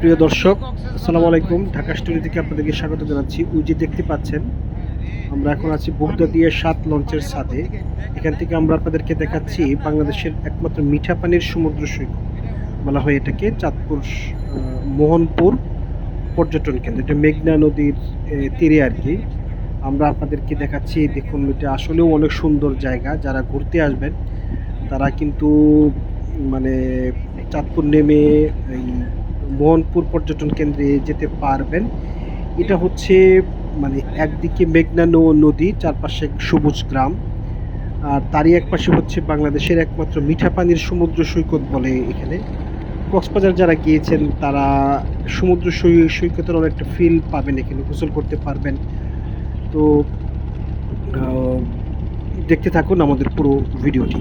প্রিয় দর্শক, আসসালামু আলাইকুম। ঢাকা স্টুডিও থেকে আপনাদেরকে স্বাগত জানাচ্ছি। ওই যে দেখতে পাচ্ছেন, আমরা এখন আছি বগুড়া দিয়ে সাত লঞ্চের সাথে এখান থেকে আমরা আপনাদেরকে দেখাচ্ছি বাংলাদেশের একমাত্র মিঠা পানির সমুদ্র সৈকত। বলা হয় এটাকে চাঁদপুর মোহনপুর পর্যটন কেন্দ্র। এটা মেঘনা নদীর তীরে আর কি। আমরা আপনাদেরকে দেখাচ্ছি, দেখুন এটা আসলেও অনেক সুন্দর জায়গা। যারা ঘুরতে আসবেন, তারা কিন্তু মানে চাঁদপুর নেমে এই মোহনপুর পর্যটন কেন্দ্রে যেতে পারবেন। এটা হচ্ছে মানে একদিকে মেঘনা নদী, চারপাশে সবুজ গ্রাম। আর তারই এক পাশে হচ্ছে বাংলাদেশের একমাত্র মিঠা পানির সমুদ্র সৈকত বলে এখানে। কক্সবাজার যারা গিয়েছেন, তারা সমুদ্র সৈকতের অনেকটা ফিল পাবেন, এখানে গোসল করতে পারবেন। তো দেখতে থাকুন আমাদের পুরো ভিডিওটি।